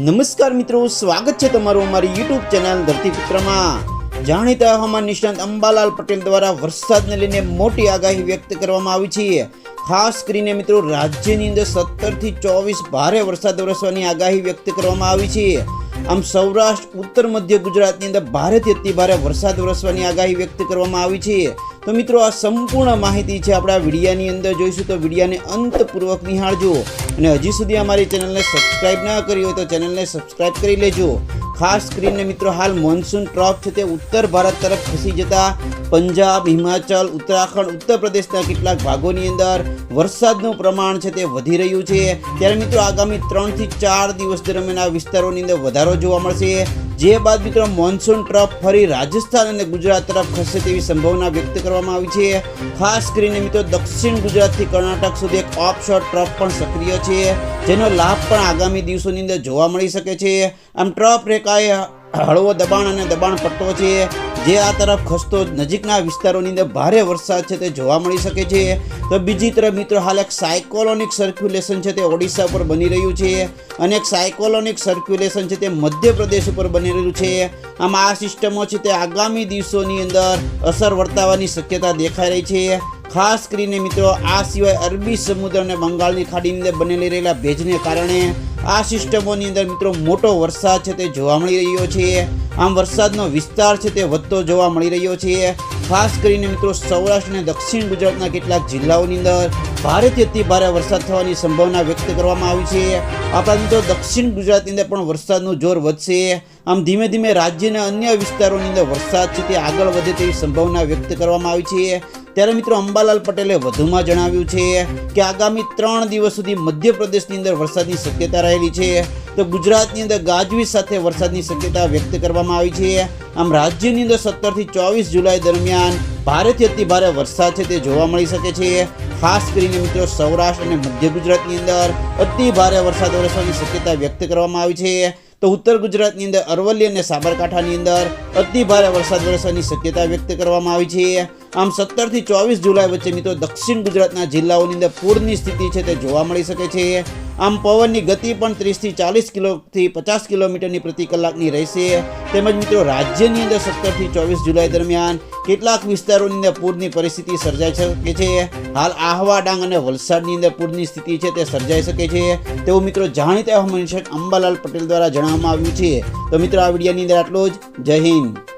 નમસ્કાર મિત્રો, સ્વાગત છે તમારું અમારી યુટ્યુબ ચેનલ ધરતીપુત્રમાં જાણીતા હવામાન નિષ્ણાંત અંબાલાલ પટેલ દ્વારા વરસાદને લઈને મોટી આગાહી વ્યક્ત કરવામાં આવી છે. ખાસ કરીને મિત્રો, રાજ્યની અંદર સત્તરથી ચોવીસ ભારે વરસાદ વરસવાની આગાહી વ્યક્ત કરવામાં આવી છે. આમ સૌરાષ્ટ્ર, ઉત્તર, મધ્ય ગુજરાતની અંદર ભારેથી અતિ ભારે વરસાદ વરસવાની આગાહી વ્યક્ત કરવામાં આવી છે. તો મિત્રો, આ સંપૂર્ણ માહિતી છે આપણા વિડીયાની અંદર. જોઈશું તો વિડીયાને અંતપૂર્વક નિહાળજો. અને હજી સુધી અમારી ચેનલને સબસ્ક્રાઇબ ન કરી હોય તો ચેનલને સબસ્ક્રાઇબ કરી લેજો. ખાસ કરીને મિત્રો, હાલ મોન્સૂન ટ્રફ છે તે ઉત્તર ભારત તરફ ખસી જતા પંજાબ, હિમાચલ, ઉત્તરાખંડ, ઉત્તર પ્રદેશના કેટલાક ભાગોની અંદર વરસાદનું પ્રમાણ છે તે વધી રહ્યું છે. ત્યારે મિત્રો, આગામી ત્રણથી ચાર દિવસ દરમિયાન આ વિસ્તારોની અંદર વધારો જોવા મળશે. જે બાદ મિત્રો મોન્સૂન ટ્રફ ફરી રાજસ્થાન અને ગુજરાત તરફ ખસે તેવી સંભાવના વ્યક્ત કરવામાં આવી છે. ખાસ કરીને મિત્રો, દક્ષિણ ગુજરાતથી કર્ણાટક સુધી એક ઓફશોર ટ્રફ પણ સક્રિય છે, જેનો લાભ પણ આગામી દિવસોની અંદર જોવા મળી શકે છે. આમ ટ્રફ રેખાએ હળવો દબાણ અને દબાણ પટ્ટો છે. જે આ તરફ ખસતો નજીકના વિસ્તારોની અંદર ભારે વરસાદ છે તે જોવા મળી શકે છે. તો બીજી તરફ મિત્રો, હાલ એક સાયકોલોનિક સર્ક્યુલેશન છે તે ઓડિશા ઉપર બની રહ્યું છે. અને એક સાયકોલોનિક સર્ક્યુલેશન છે તે મધ્યપ્રદેશ ઉપર બની રહ્યું છે. આમ આ સિસ્ટમો છે તે આગામી દિવસોની અંદર અસર વર્તાવાની શક્યતા દેખાઈ રહી છે. ખાસ કરીને મિત્રો, આ સિવાય અરબી સમુદ્ર અને બંગાળની ખાડીની અંદર બનેલી રહેલા ભેજને કારણે આ સિસ્ટમોની અંદર મિત્રો મોટો વરસાદ છે તે જોવા મળી રહ્યો છે. આમ વરસાદનો વિસ્તાર છે તે વધતો જોવા મળી રહ્યો છે. ખાસ કરીને મિત્રો સૌરાષ્ટ્ર અને દક્ષિણ ગુજરાતના કેટલાક જિલ્લાઓની અંદર ભારેથી અતિ ભારે વરસાદ થવાની સંભાવના વ્યક્ત કરવામાં આવી છે. આપણા મિત્રો દક્ષિણ ગુજરાતની અંદર પણ વરસાદનું જોર વધશે. આમ ધીમે ધીમે રાજ્યના અન્ય વિસ્તારોની અંદર વરસાદ છે તે આગળ વધે તેવી સંભાવના વ્યક્ત કરવામાં આવી છે. ત્યારે મિત્રો અંબાલાલ પટેલે વધુમાં જણાવ્યું છે કે આગામી ત્રણ દિવસ સુધી મધ્યપ્રદેશની અંદર વરસાદની શક્યતા રહેલી છે. તો ગુજરાતની અંદર ગાજવીજ સાથે વરસાદની શક્યતા વ્યક્ત કરવામાં આવી છે. આમ રાજ્યની અંદર સત્તરથી ચોવીસ જુલાઈ દરમિયાન ભારેથી અતિ ભારે વરસાદ છે તે જોવા મળી શકે છે. ખાસ કરીને મિત્રો સૌરાષ્ટ્ર અને મધ્ય ગુજરાતની અંદર અતિ ભારે વરસાદ વરસવાની શક્યતા વ્યક્ત કરવામાં આવી છે. તો ઉત્તર ગુજરાતની અંદર અરવલ્લી અને સાબરકાંઠાની અંદર અતિ ભારે વરસાદ વરસવાની શક્યતા વ્યક્ત કરવામાં આવી છે. આમ સત્તરથી ચોવીસ જુલાઈ વચ્ચે મિત્રો દક્ષિણ ગુજરાતના જિલ્લાઓની અંદર પૂરની સ્થિતિ છે તે જોવા મળી શકે છે. આમ પવનની ગતિ પણ ત્રીસથી ચાલીસ કિલોથી પચાસ કિલોમીટરની પ્રતિ કલાકની રહેશે. તેમજ મિત્રો રાજ્યની અંદર સત્તરથી ચોવીસ જુલાઈ દરમિયાન કેટલાક વિસ્તારોની અંદર પૂરની પરિસ્થિતિ સર્જાઈ શકે છે. હાલ આહવા ડાંગ અને વલસાડની અંદર પૂરની સ્થિતિ છે તે સર્જાઈ શકે છે. તેવું મિત્રો જાણીતા હવામાન નિષ્ણાત અંબાલાલ પટેલ દ્વારા જણાવવામાં આવ્યું છે. તો મિત્રો આ વિડીયોની અંદર આટલું જ. જય હિન્દ.